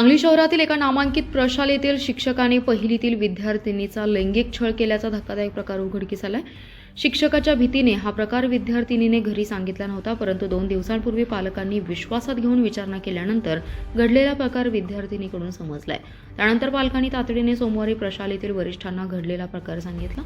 सांगली शहरातील एका नामांकित प्रशालेतील शिक्षकाने पहिलीतील विद्यार्थिनीचा लैंगिक छळ केल्याचा धक्कादायक प्रकार उघडकीस आलाय. शिक्षकाच्या भीतीने हा प्रकार विद्यार्थिनीने घरी सांगितला नव्हता परंतु दोन दिवसांपूर्वी पालकांनी विश्वासात घेऊन विचारणा केल्यानंतर घडलेला प्रकार विद्यार्थिनीकडून समजलाय. त्यानंतर पालकांनी तातडीने सोमवारी प्रशालेतील वरिष्ठांना घडलेला प्रकार सांगितला.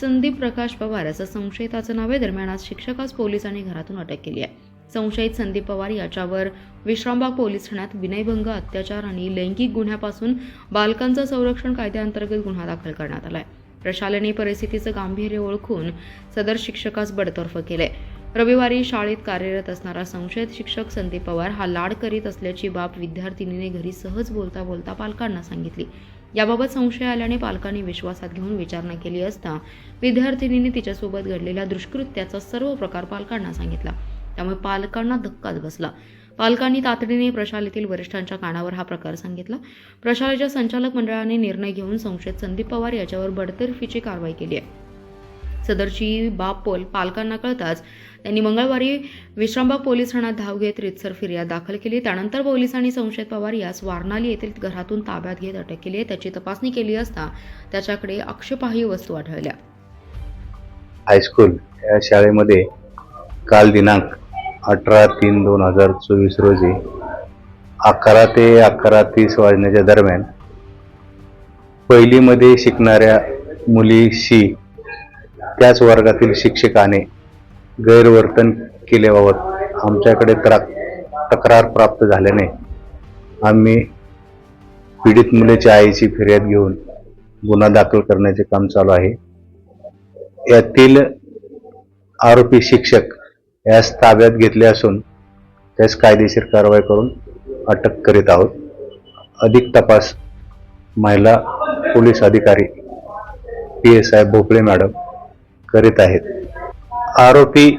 संदीप प्रकाश पवार असं संशयिताचं नाव आहे. दरम्यान आज शिक्षकास पोलिसांनी घरातून अटक केली आहे. संशयित संदीप पवार याच्यावर. विश्रामबाग पोलीस ठाण्यात विनयभंग अत्याचार आणि लैंगिक गुन्ह्यापासून बालकांचं संरक्षण कायद्याअंतर्गत गुन्हा दाखल करण्यात आलाय. प्रशालेने परिस्थितीचं गांभीर्य ओळखून सदर शिक्षकास बडतर्फ केले रविवारी शाळेत कार्यरत असणारा संशयित शिक्षक संदीप पवार हा लाड करीत असल्याची बाब विद्यार्थिनीने घरी सहज बोलता बोलता पालकांना सांगितली. याबाबत संशय आल्याने पालकांनी विश्वासात घेऊन विचारणा केली असता विद्यार्थिनीने तिच्यासोबत घडलेल्या दुष्कृत्याचा सर्व प्रकार पालकांना सांगितला. त्यामुळे पालकांना धक्काच बसला. पालकांनी तातडीने प्रशालेतील वरिष्ठांच्या कानावर हा प्रकार सांगितला. प्रशालेच्या संचालक मंडळाने निर्णय घेऊन संशयित संदीप पवार याच्यावर बडतर्फीची कारवाई केली आहे. सदरची बाप पोल पालकांना कळताच त्यांनी मंगळवारी विश्रामबाग पोलीस ठाण्यात धाव घेत रितसर फिर्याद दाखल केली. त्यानंतर पोलिसांनी संशयित पवार यास वारणाली येथील घरातून ताब्यात घेत अटक केली आहे. त्याची तपासणी केली असता त्याच्याकडे आक्षेपार्ह वस्तू आढळल्या. हायस्कूल या शाळेमध्ये काल दिनांक अठरा तीन दोन हजार चोवीस रोजी अकरा ते अकरा तीस वाजण्याच्या दरम्यान पहिलीमध्ये शिकणाऱ्या मुलीशी त्याच वर्गातील शिक्षकाने गैरवर्तन केल्याबाबत आमच्याकडे त्रा तक्रार प्राप्त झाल्याने आम्ही पीडित मुलीच्या आईची फिर्याद घेऊन गुन्हा दाखल करण्याचे काम चालू आहे. यातील आरोपी शिक्षक यास ताब्यात घेतले असून त्यास कायदेशीर कारवाई करून अटक करीत आहोत. अधिक तपास महिला पोलीस अधिकारी P S I Bhopale madam करीत आहेत. आरोपी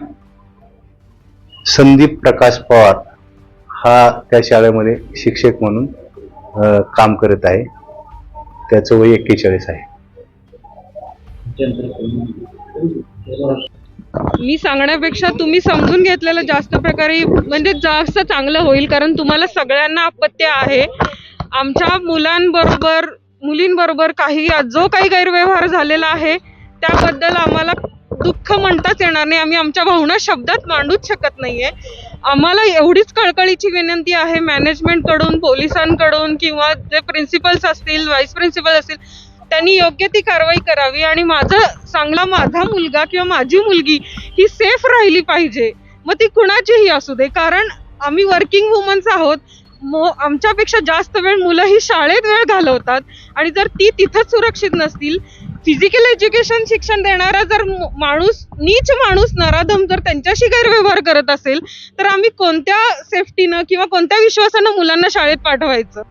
संदीप प्रकाश पवार हा त्या शाळेमध्ये शिक्षक म्हणून काम करत आहे. त्याचं वय एक्केचाळीस आहे. मी सांगण्यापेक्षा तुम्ही समजून घेतलेलं जास्त प्रकारे म्हणजे जास्त चांगलं होईल कारण तुम्हाला सगळ्यांना अपत्य आहे. आमच्या मुलांबरोबर मुलींबरोबर काही जो काही गैरव्यवहार झालेला आहे त्याबद्दल आम्हाला दुःख म्हणताच येणार नाही. आम्ही आमच्या भावना शब्दात मांडूच शकत नाहीये. आम्हाला एवढीच कळकळीची विनंती आहे मॅनेजमेंटकडून पोलिसांकडून किंवा जे प्रिन्सिपल्स असतील व्हाईस प्रिन्सिपल असतील त्यांनी योग्य ती कारवाई करावी आणि माझं चांगला माझा मुलगा किंवा माझी मुलगी ही सेफ राहिली पाहिजे. मग ती कुणाचीही असू दे. कारण आम्ही वर्किंग वुमन्स आहोत. मो आमच्यापेक्षा जास्त वेळ मुलं ही शाळेत वेळ घालवतात. आणि जर ती तिथंच सुरक्षित नसतील फिजिकल एज्युकेशन शिक्षण देणारा जर माणूस नीच माणूस नराधम जर त्यांच्याशी गैरव्यवहार करत असेल तर आम्ही कोणत्या सेफ्टीनं किंवा कोणत्या विश्वासानं मुलांना शाळेत पाठवायचं?